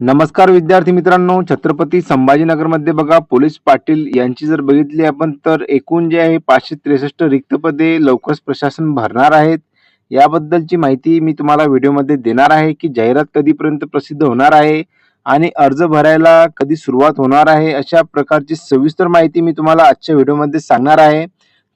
नमस्कार विद्यार्थी मित्रांनो छत्रपती संभाजीनगरमध्ये बघा पोलीस पाटील यांची जर बघितली आपण तर एकूण जे आहे पाचशे त्रेसष्ट रिक्त पदे लवकरच प्रशासन भरणार आहेत. याबद्दलची माहिती मी तुम्हाला व्हिडिओमध्ये देणार आहे की जाहिरात कधीपर्यंत प्रसिद्ध होणार आहे आणि अर्ज भरायला कधी सुरुवात होणार आहे अशा प्रकारची सविस्तर माहिती मी तुम्हाला आजच्या व्हिडिओमध्ये सांगणार आहे.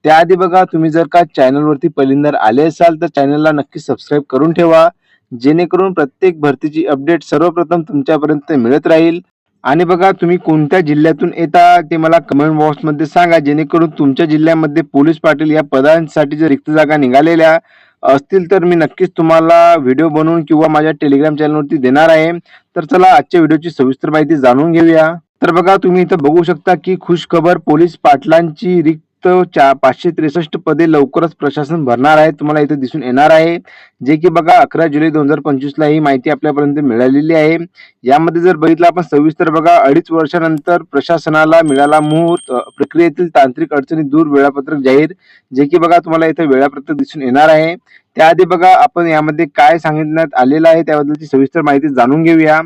त्याआधी बघा तुम्ही जर का चॅनलवरती पहिल्यांदा आले असाल तर चॅनलला नक्की सबस्क्राईब करून ठेवा. जेणेकरून प्रत्येक भरतीची अपडेट सर्वप्रथम तुमच्यापर्यंत मिळत राहील. आणि बघा तुम्ही कोणत्या जिल्ह्यातून येता ते मला कमेंट बॉक्समध्ये सांगा. जेणेकरून तुमच्या जिल्ह्यामध्ये पोलीस पाटील या पदांसाठी जर रिक्त जागा निघालेल्या असतील तर मी नक्कीच तुम्हाला व्हिडिओ बनवून किंवा माझ्या टेलिग्राम चॅनलवरती देणार आहे. तर चला आजच्या व्हिडिओची सविस्तर माहिती जाणून घेऊया. तर बघा तुम्ही इथं बघू शकता की खुश खबर पोलीस पाटलांची रिक्त चा पाचशे त्रेसष्ट पदे लवकरच प्रशासन भरणार आहे तुम्हाला इथे दिसून येणार आहे. जे की बघा अकरा जुलै दोन हजार पंचवीसला ही माहिती आपल्यापर्यंत मिळालेली आहे. यामध्ये जर बघितलं आपण सविस्तर बघा अडीच वर्षानंतर प्रशासनाला मिळाला मुहूर्त प्रक्रियेतील तांत्रिक अडचणी दूर वेळापत्रक जाहीर जे की बघा तुम्हाला इथे वेळापत्रक दिसून येणार आहे. त्याआधी बघा आपण यामध्ये काय सांगितण्यात आलेलं आहे त्याबद्दलची सविस्तर माहिती जाणून घेऊया.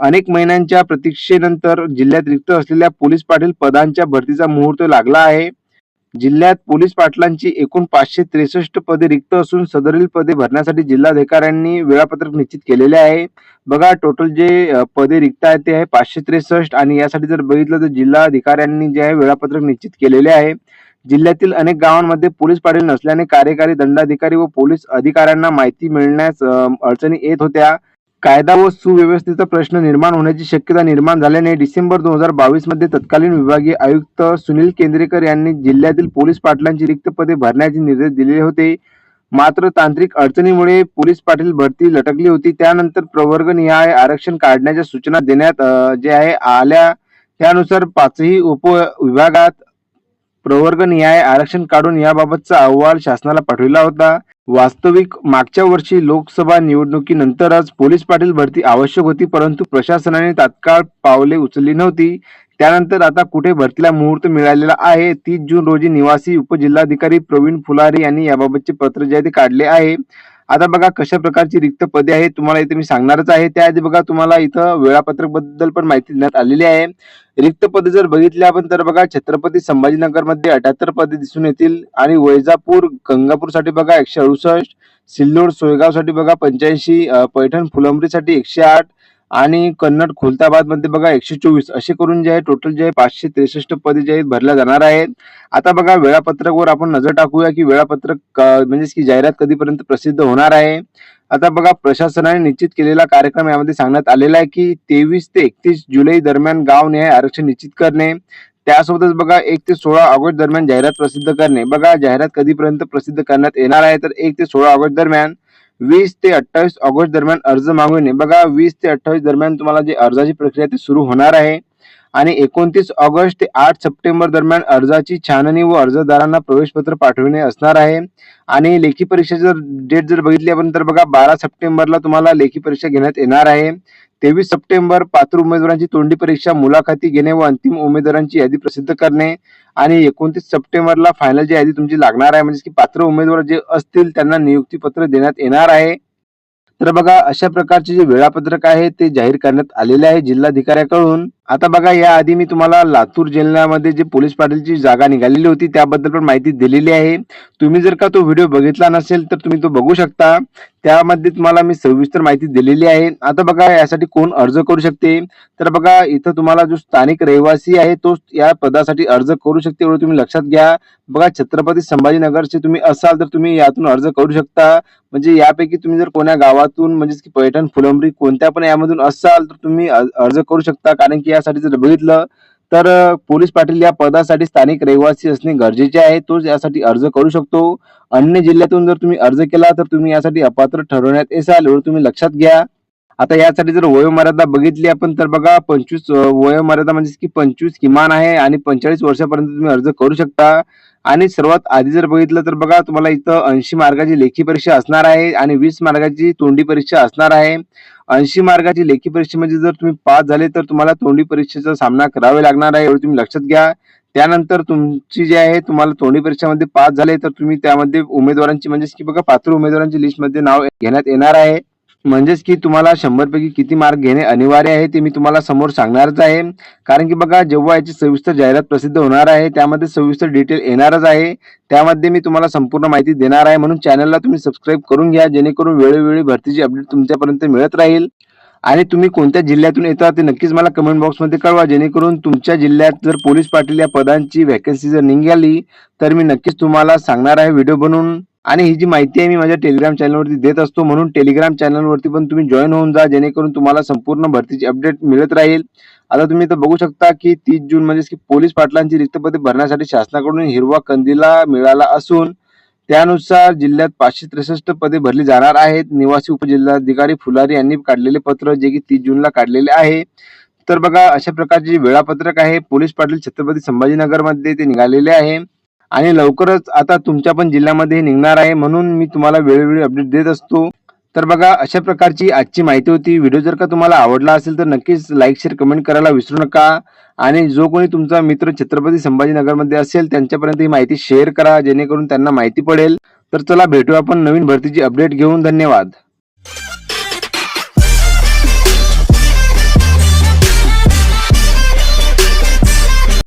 अनेक महिन्यांच्या प्रतीक्षेनंतर जिल्ह्यात रिक्त असलेल्या पोलीस पाटील पदांच्या भरतीचा मुहूर्त लागला आहे. जिल्ह्यात पोलीस पाटलांची एकूण पाचशे त्रेसष्ट पदे रिक्त असून सदरील पदे भरण्यासाठी जिल्हाधिकाऱ्यांनी वेळापत्रक निश्चित केलेले आहे. बघा टोटल जे पदे रिक्त आहेत ते आहे पाचशे त्रेसष्ट आणि यासाठी जर बघितलं तर जिल्हाधिकाऱ्यांनी जे आहे वेळापत्रक निश्चित केलेले आहे. जिल्ह्यातील अनेक गावांमध्ये पोलीस पाटील नसल्याने कार्यकारी दंडाधिकारी व पोलीस अधिकाऱ्यांना माहिती मिळण्यास अडचणी येत होत्या. कायदा व सुव्यवस्थेचा प्रश्न निर्माण होण्याची शक्यता निर्माण झाल्याने डिसेंबर दोन हजार बावीसमध्ये तत्कालीन विभागीय आयुक्त सुनील केंद्रेकर यांनी जिल्ह्यातील पोलीस पाटलांची रिक्त पदे भरण्याचे निर्देश दिलेले होते. मात्र तांत्रिक अडचणीमुळे पोलीस पाटील भरती लटकली होती. त्यानंतर प्रवर्ग निहाय आरक्षण काढण्याच्या सूचना देण्यात जे आहे आल्या. त्यानुसार पाचही उप विभागात प्रवर्ग निहाय आरक्षण काढून याबाबतचा अहवाल शासनाला पाठविला होता. वास्तविक मागच्या वर्षी लोकसभा निवडणुकीनंतरच पोलीस पाटील भरती आवश्यक होती परंतु प्रशासनाने तात्काळ पावले उचलली नव्हती. त्यानंतर आता कुठे भरतीला मुहूर्त मिळालेला आहे तीस जून रोजी निवासी उपजिल्हाधिकारी प्रवीण फुलारी यांनी याबाबतचे पत्र जे आहे ते काढले आहे. आता बघा कशा प्रकारची रिक्त पदे आहेत तुम्हाला इथे मी सांगणारच आहे. त्याआधी बघा तुम्हाला इथं वेळापत्रकबद्दल पण माहिती देण्यात आलेली आहे. रिक्त पदे जर बघितली आपण तर बघा छत्रपती संभाजीनगरमध्ये अठ्याहत्तर पदे दिसून येतील आणि वैजापूर गंगापूरसाठी बघा एकशे अडुसष्ट सिल्लोड सोयगावसाठी बघा पंच्याऐंशी पैठण फुलंबरीसाठी एकशे आठ आणि कन्नड खुलताबादमध्ये बघा एकशे चोवीस. असे करून जे आहे टोटल जे आहे पाचशे त्रेसष्ट पदे जे आहेत भरल्या जाणार आहेत. आता बघा वेळापत्रकवर आपण नजर टाकूया की वेळापत्रक म्हणजे म्हणजेच की जाहिरात कधीपर्यंत प्रसिद्ध होणार आहे. आता बघा प्रशासनाने निश्चित केलेला कार्यक्रम यामध्ये सांगण्यात आलेला आहे की तेवीस ते एकतीस जुलै दरम्यान गाव न्याय आरक्षण निश्चित करणे. त्यासोबतच बघा एक ते सोळा ऑगस्ट दरम्यान जाहिरात प्रसिद्ध करणे. बघा जाहिरात कधीपर्यंत प्रसिद्ध करण्यात येणार आहे? तर एक ते सोळा ऑगस्ट दरम्यान. वीस ते अठ्ठावीस ऑगस्ट दरम्यान अर्ज मागवणे. बघा वीस ते अठ्ठावीस दरम्यान तुम्हाला जे अर्जाची प्रक्रिया ती सुरू होणार आहे. आणि एकोणतीस ऑगस्ट ते आठ सप्टेंबर दरम्यान अर्जाची छाननी व अर्जदारांना प्रवेशपत्र पाठविणे असणार आहे. आणि लेखी परीक्षा जर डेट जर बघितली आपण तर बघा बारा सप्टेंबरला तुम्हाला लेखी परीक्षा घेण्यात येणार आहे. तेवीस सप्टेंबर पात्र उमेदवारांची तोंडी परीक्षा मुलाखती घेणे व अंतिम उमेदवारांची यादी प्रसिद्ध करणे. आणि एकोणतीस सप्टेंबरला फायनल जी यादी तुमची लागणार आहे म्हणजे की पात्र उमेदवार जे असतील त्यांना नियुक्तीपत्र देण्यात येणार आहे. तर बघा अशा प्रकारचे जे वेळापत्रक आहे ते जाहीर करण्यात आलेले आहे जिल्हाधिकाऱ्याकडून. आता बघा या आधी मी तुम्हाला लातूर जिल्ह्यामध्ये जे पोलीस पाटीलची जागा निघालेली होती त्याबद्दल पण माहिती दिलेली आहे. तुम्ही जर का तो व्हिडिओ बघितला नसेल तर तुम्ही तो बघू शकता. त्यामध्ये तुम्हाला मी सविस्तर माहिती दिलेली आहे. आता बघा यासाठी कोण अर्ज करू शकते? तर बघा इथं तुम्हाला जो स्थानिक रहिवासी आहे तो या पदासाठी अर्ज करू शकते एवढं तुम्ही लक्षात घ्या. बघा छत्रपती संभाजीनगरचे तुम्ही असाल तर तुम्ही यातून अर्ज करू शकता. म्हणजे यापैकी तुम्ही जर कोण्या गावातून म्हणजेच की पैठण फुलंबरी कोणत्या पण यामधून असाल तर तुम्ही अर्ज करू शकता. कारण की यासाठी जर बघितलं तर पोलीस पाटील या पदासाठी स्थानिक रहिवासी असणे गरजेचे आहे. तोच यासाठी अर्ज करू शकतो. अन्य जिल्ह्यातून जर तुम्ही अर्ज केला तर तुम्ही यासाठी अपात्र ठरवण्यात येसाल. एवढं तुम्ही लक्षात घ्या. आता यासाठी जर वयोमर्यादा बघितली आपण तर बघा पंचवीस वयोमर्यादा म्हणजे की पंचवीस किमान आहे आणि पंचेचाळीस वर्षापर्यंत तुम्ही अर्ज करू शकता. आणि सर्वात आधी जर बघितलं तर बघा तुम्हाला इथं ऐंशी मार्गाची लेखी परीक्षा असणार आहे आणि वीस मार्गाची तोंडी परीक्षा असणार आहे. ऐंशी मार्गाची लेखी परीक्षेमध्ये म्हणजे जर तुम्ही पास झाले तर तुम्हाला तोंडी परीक्षेचा सामना करावा लागणार आहे एवढं तुम्ही लक्षात घ्या. त्यानंतर तुमची जी आहे तुम्हाला तोंडी परीक्षेमध्ये पास झाले तर तुम्ही त्यामध्ये उमेदवारांची म्हणजे की बघा पात्र उमेदवारांची लिस्टमध्ये नाव घेण्यात येणार आहे. म्हणजेच की तुम्हाला शंभर पैकी किती मार्क घेणे अनिवार्य आहे ते मी तुम्हाला समोर सांगणारच आहे. कारण की बघा जेव्हा याची सविस्तर जाहिरात प्रसिद्ध होणार आहे त्यामध्ये सविस्तर डिटेल येणारच आहे. त्यामध्ये मी तुम्हाला संपूर्ण माहिती देणार आहे. म्हणून चॅनलला तुम्ही सबस्क्राईब करून घ्या जेणेकरून वेळोवेळी भरतीची अपडेट तुमच्यापर्यंत मिळत राहील. आणि तुम्ही कोणत्या जिल्ह्यातून येता ते नक्कीच मला कमेंट बॉक्समध्ये कळवा. जेणेकरून तुमच्या जिल्ह्यात जर पोलीस पाटील या पदांची व्हॅकन्सी जर निघाली तर मी नक्कीच तुम्हाला सांगणार आहे. व्हिडिओ बनवून आणि ही जी माहिती आहे मी माझ्या टेलिग्राम चॅनलवरती देत असतो. म्हणून टेलिग्राम चॅनलवरती पण तुम्ही जॉईन होऊन जा जेणेकरून तुम्हाला संपूर्ण भरतीची अपडेट मिळत राहील. आता तुम्ही इथं बघू शकता की तीस जून म्हणजेच की पोलीस पाटलांची रिक्त पदे भरण्यासाठी शासनाकडून हिरवा कंदिला मिळाला असून त्यानुसार जिल्ह्यात पाचशे त्रेसष्ट पदे भरली जाणार आहेत. निवासी उपजिल्हाधिकारी फुलारी यांनी काढलेले पत्र जे की तीस जूनला काढलेले आहे. तर बघा अशा प्रकारचे जे वेळापत्रक आहे पोलीस पाटील छत्रपती संभाजीनगरमध्ये ते निघालेले आहे. आणि लवकरच आता तुमच्या पण जिल्ह्यामध्ये निघणार आहे म्हणून मी तुम्हाला वेळोवेळी अपडेट देत असतो. तर बघा अशा प्रकारची आजची माहिती होती. व्हिडिओ जर का तुम्हाला आवडला असेल तर नक्कीच लाईक शेअर कमेंट करायला विसरू नका. आणि जो कोणी तुमचा मित्र छत्रपती संभाजीनगरमध्ये असेल त्यांच्यापर्यंत ही माहिती शेअर करा जेणेकरून त्यांना माहिती पडेल. तर चला भेटू आपण नवीन भरतीची अपडेट घेऊन. धन्यवाद.